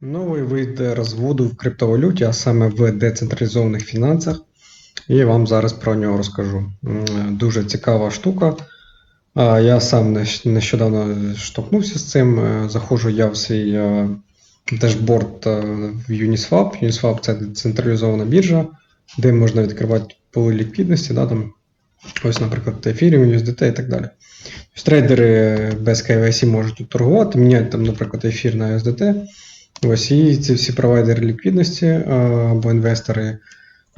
Новий вид розводу в криптовалюті, а саме в децентралізованих фінансах. І вам зараз про нього розкажу. Дуже цікава штука. Я сам нещодавно штовхнувся з цим. Е, Заходжу я в свій е, дешборд е, в Uniswap. Uniswap це децентралізована біржа, де можна відкривати поли ліквідності. Да, там, ось, наприклад, Ethereum, USDT і так далі. Трейдери без KYC можуть тут торгувати, міняють там, наприклад, ефір на USDT. Ось і ці всі провайдери ліквідності або інвестори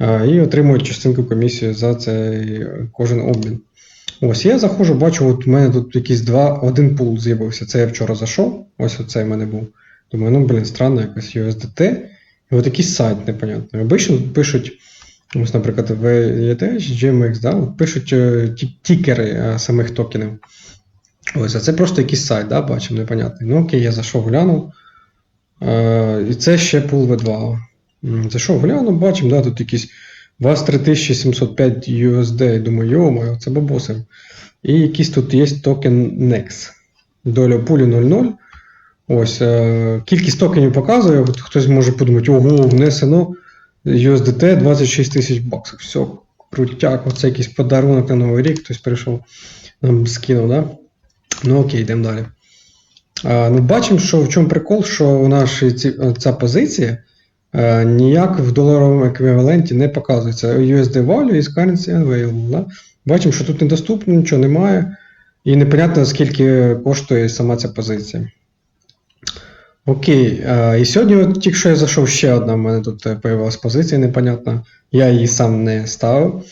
і отримують частинку комісії за цей кожен обмін. Ось я заходжу, бачу, от у мене тут якийсь два, один пул з'явився. Це я вчора зайшов. Ось оцей в мене був. Думаю, ну блін, странно, якось USDT. І от якийсь сайт непонятний. Обично пишуть, ось, наприклад, в ETH, GMX, да, от пишуть е, тікери е, самих токенів. Ось, а це просто якийсь сайт, да, бачимо, непонятний. Ну окей, я зайшов, глянув. І це ще пул V2. М, Зайшов, глянув, бачимо, да, тут якісь вас 3705 USD. І думаю, йо це бабоси. І якийсь тут є токен NEX. Доля пулі 0,0. Ось, е, кількість токенів показує. Хтось може подумати, ого, внесено USDT 26 тисяч баксів. Все, крутяк, оце якийсь подарунок на Новий рік, хтось прийшов, нам скинув, да? Ну окей, йдемо далі. Ну, бачимо, що в чому прикол, що у нашій ці, ця позиція е, ніяк в доларовому еквіваленті не показується. USD value is currency available. Да? Бачимо, що тут недоступно, нічого немає. І непонятно, скільки коштує сама ця позиція. Окей. е, і сьогодні, от, тільки що я зайшов, ще одна в мене тут е, появилась позиція непонятна. Я її сам не ставив.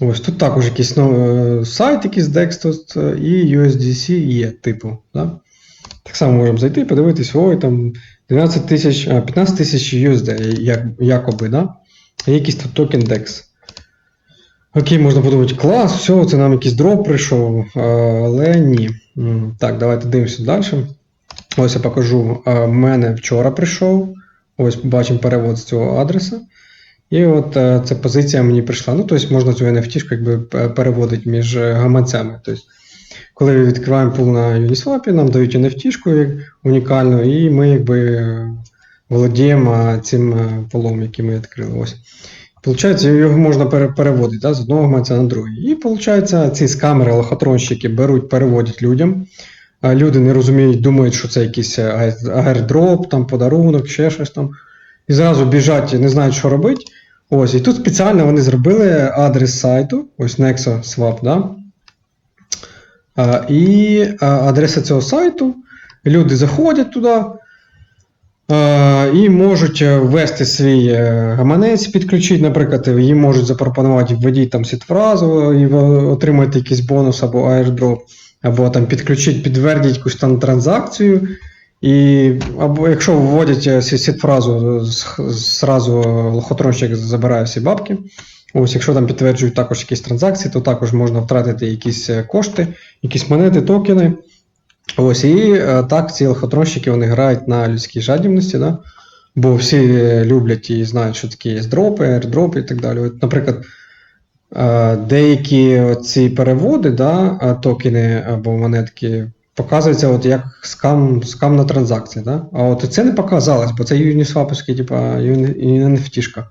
Ось тут також якийсь ну, е, сайт, якийсь DEX тут, е, і USDC є, типу. Да? Так само можемо зайти, і подивитись, ой, там 12 тисяч, 15 тисяч USD, як, якоби, да? Якийсь тут токен DEX. Окей, можна подумати, клас, все, це нам якийсь дроп прийшов, але ні. Так, давайте дивимося далі. Ось я покажу. В мене вчора прийшов. Ось бачимо перевод з цього адреса. І от е, ця позиція мені прийшла. Ну, тобто можна цю NFT якби переводити між е, гаманцями. Тобто, коли ми відкриваємо пул на Uniswap, нам дають NFT унікальну, і ми якби е, володіємо цим е, полом, який ми відкрили. Ось. Получається, його можна переводити да, з одного гаманця на другий. І виходить, ці скамери, лохотронщики беруть, переводять людям. Люди не розуміють, думають, що це якийсь е, аердроп, там, подарунок, ще щось там. І зразу біжать, не знають, що робити. Ось, і тут спеціально вони зробили адрес сайту, ось NexoSwap, да? І адреса цього сайту. Люди заходять туди і можуть е, ввести свій е, гаманець, підключити, наприклад, їм можуть запропонувати введіть там сітфразу і ви отримаєте якийсь бонус або airdrop, або там підключити, підтвердіть якусь там транзакцію. І або якщо вводять е, сітфразу, зразу лохотронщик забирає всі бабки. Ось, якщо там підтверджують також якісь транзакції, то також можна втратити якісь е, кошти, якісь монети, токени. Ось, і е, так ці лохотронщики вони грають на людській жадібності, да? бо всі е, люблять і знають, що такі є дропи, airdropи і так далі. От, наприклад, е, деякі ці переводи, да, е, токени або монетки, показуються от як скам, скамна транзакція. Да? А от це не показалось, бо це юнісваповський, типа NFT.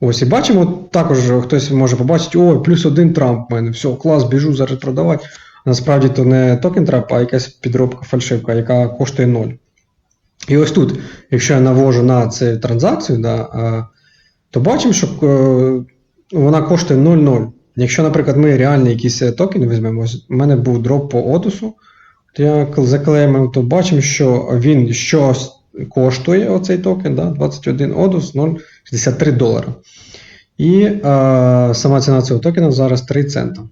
Ось і бачимо, також хтось може побачити, о, плюс один Трамп в мене, все, клас, біжу зараз продавати. Насправді то не токен Трамп, а якась підробка фальшивка, яка коштує 0. І ось тут, якщо я навожу на цю транзакцію, да, то бачимо, що е, вона коштує 0,0. Якщо, наприклад, ми реальні якісь е, токени візьмемо, у мене був дроп по отусу, то я заклеймив, то бачимо, що він щось коштує оцей токен, да, 21 отус 0. 63 долари. І е, сама ціна цього токена зараз 3 цента.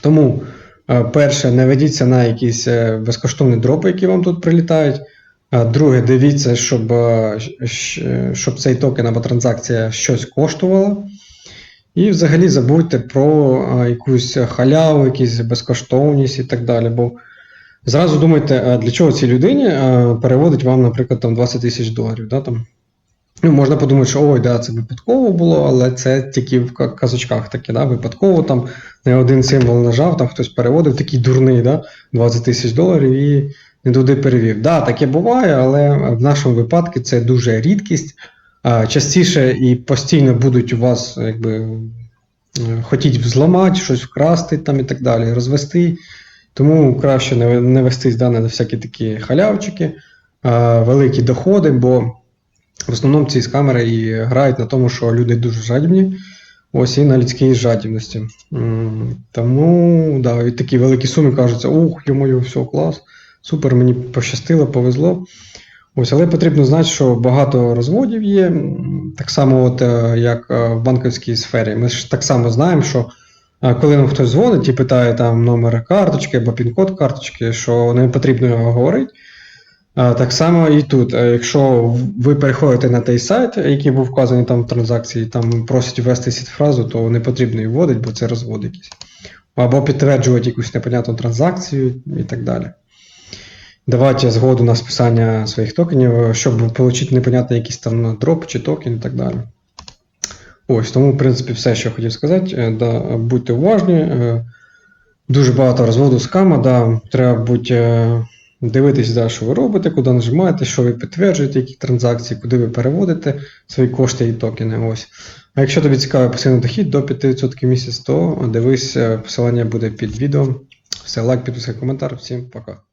Тому, е, перше, не ведіться на якісь е, безкоштовні дропи, які вам тут прилітають. Е, друге, дивіться, щоб е, щоб цей токен або транзакція щось коштувала. І взагалі забудьте про якусь халяву, якісь безкоштовність і так далі. Бо зразу думайте, для чого цій людині переводить вам, наприклад, там 20 тисяч доларів. Да, там, Ну, можна подумати, що ой, да, це випадково було, але це тільки в казочках таке, да, випадково там не один символ нажав, там хтось переводив, такий дурний, да, 20 тисяч доларів, і не туди перевів. Да, таке буває, але в нашому випадку це дуже рідкість. Частіше і постійно будуть у вас якби, хотіть взламати, щось вкрасти там і так далі, розвести. Тому краще не, не вестись да, на всякі такі халявчики, великі доходи, бо в основному ці камери і грають на тому, що люди дуже жадібні. Ось і на людській жадібності. Тому, да, і такі великі суми кажуться, ух, йому, все, клас, супер, мені пощастило, повезло. Ось, але потрібно знати, що багато розводів є, так само, от, е, як е, в банківській сфері. Ми ж так само знаємо, що е, коли нам хтось дзвонить і питає там номер карточки або пін-код карточки, що не потрібно його говорити. Так само і тут. Е, Якщо ви переходите на той сайт, який був вказаний там в транзакції, там просять ввести сітфразу, то не потрібно її вводити, бо це розвод якийсь. Або підтверджувати якусь непонятну транзакцію і так далі. Давати згоду на списання своїх токенів, щоб отримати непонятний якийсь там дроп чи токен і так далі. Ось, тому, в принципі, все, що я хотів сказати. Е, Да, будьте уважні. е, Дуже багато розводу скама, да, треба бути. Дивитись, да, що ви робите, куди нажимаєте, що ви підтверджуєте, які транзакції, куди ви переводите свої кошти і токени. Ось. А якщо тобі цікавий пасивний дохід до 5% в місяць, то дивись, е, посилання буде під відео. Все, лайк, підписка, коментар. Всім пока.